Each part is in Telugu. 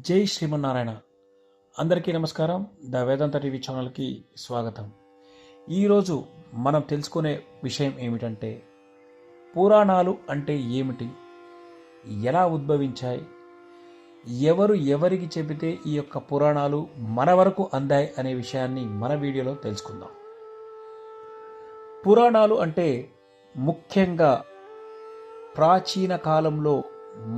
జై శ్రీమన్నారాయణ. అందరికీ నమస్కారం. ద వేదాంత టీవీ ఛానల్కి స్వాగతం. ఈరోజు మనం తెలుసుకునే విషయం ఏమిటంటే పురాణాలు అంటే ఏమిటి? ఎలా ఉద్భవించాయి? ఎవరు ఎవరికి చెబితే ఈ యొక్క పురాణాలు మన వరకు అందాయి అనే విషయాన్ని మన వీడియోలో తెలుసుకుందాం. పురాణాలు అంటే ముఖ్యంగా ప్రాచీన కాలంలో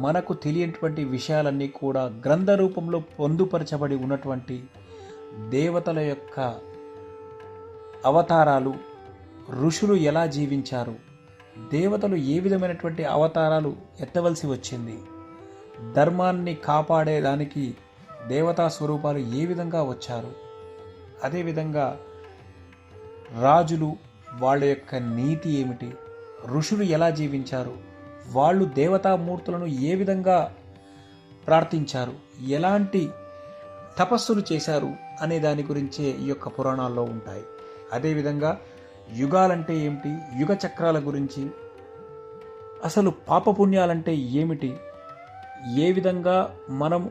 మనకు తెలియనటువంటి విషయాలన్నీ కూడా గ్రంథ రూపంలో పొందుపరచబడి ఉన్నటువంటి దేవతల యొక్క అవతారాలు ఋషులు ఎలా జీవించారు దేవతలు ఏ విధమైనటువంటి అవతారాలు ఎత్తవలసి వచ్చింది ధర్మాన్ని కాపాడేదానికి దేవతా స్వరూపాలు ఏ విధంగా వచ్చారు అదేవిధంగా రాజులు వాళ్ళ యొక్క నీతి ఏమిటి ఋషులు ఎలా జీవించారు వాళ్ళు దేవతామూర్తులను ఏ విధంగా ప్రార్థించారు? ఎలాంటి తపస్సులు చేశారు? అనే దాని గురించే ఈ యొక్క పురాణాల్లో ఉంటాయి. అదేవిధంగా యుగాలంటే ఏమిటి? యుగ చక్రాల గురించి. అసలు పాపపుణ్యాలంటే ఏమిటి? ఏ విధంగా మనం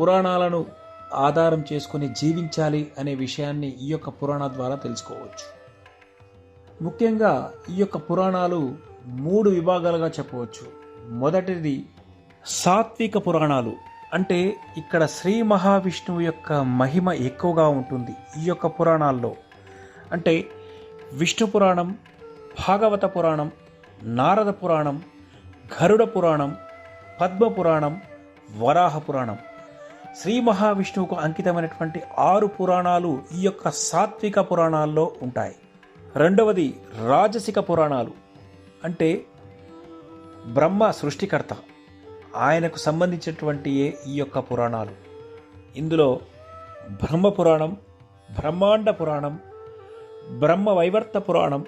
పురాణాలను ఆధారం చేసుకుని జీవించాలి అనే విషయాన్ని ఈ యొక్క పురాణ ద్వారా తెలుసుకోవచ్చు. ముఖ్యంగా ఈ యొక్క పురాణాలు మూడు విభాగాలుగా చెప్పవచ్చు. మొదటిది సాత్విక పురాణాలు. అంటే ఇక్కడ శ్రీ మహావిష్ణువు యొక్క మహిమ ఎక్కువగా ఉంటుంది ఈ యొక్క పురాణాల్లో. అంటే విష్ణు పురాణం భాగవత పురాణం నారద పురాణం గరుడ పురాణం పద్మ పురాణం వరాహ పురాణం. శ్రీ మహావిష్ణువుకు అంకితమైనటువంటి ఆరు పురాణాలు ఈ యొక్క సాత్విక పురాణాల్లో ఉంటాయి. రెండవది రాజసిక పురాణాలు. అంటే బ్రహ్మ సృష్టికర్త. ఆయనకు సంబంధించినటువంటి ఈ యొక్క పురాణాలు. ఇందులో బ్రహ్మ పురాణం బ్రహ్మాండ పురాణం బ్రహ్మ వైవర్త పురాణం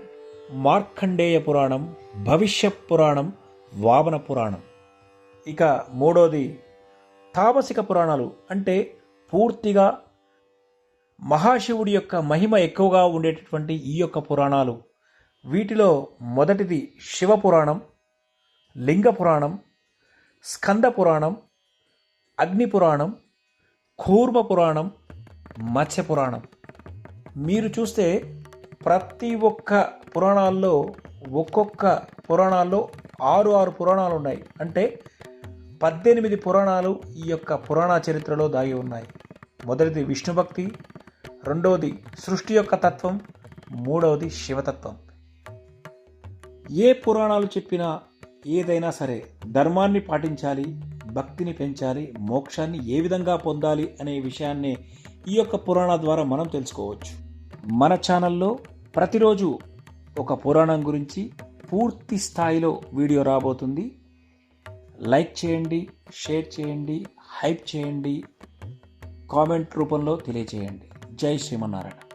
మార్కండేయ పురాణం భవిష్య పురాణం వామన పురాణం. ఇక మూడోది తామసిక పురాణాలు. అంటే పూర్తిగా మహాశివుడి యొక్క మహిమ ఎక్కువగా ఉండేటటువంటి ఈ యొక్క పురాణాలు. వీటిలో మొదటిది శివపురాణం లింగ పురాణం స్కంద పురాణం అగ్ని పురాణం కూర్మ పురాణం మత్స్య పురాణం మీరు చూస్తే ప్రతి ఒక్క పురాణాల్లో ఒక్కొక్క పురాణాల్లో ఆరు ఆరు పురాణాలు ఉన్నాయి. అంటే పద్దెనిమిది పురాణాలు ఈ యొక్క పురాణ చరిత్రలో దాగి ఉన్నాయి. మొదటిది విష్ణుభక్తి రెండవది సృష్టి యొక్క తత్వం మూడవది శివతత్వం. ఏ పురాణాలు చెప్పినా ఏదైనా సరే ధర్మాన్ని పాటించాలి భక్తిని పెంచాలి మోక్షాన్ని ఏ విధంగా పొందాలి అనే విషయాన్ని ఈ యొక్క పురాణ ద్వారా మనం తెలుసుకోవచ్చు. మన ఛానల్లో ప్రతిరోజు ఒక పురాణం గురించి పూర్తి స్థాయిలో వీడియో రాబోతుంది. లైక్ చేయండి షేర్ చేయండి హైప్ చేయండి కామెంట్ రూపంలో తెలియచేయండి. జై శ్రీమన్నారాయణ.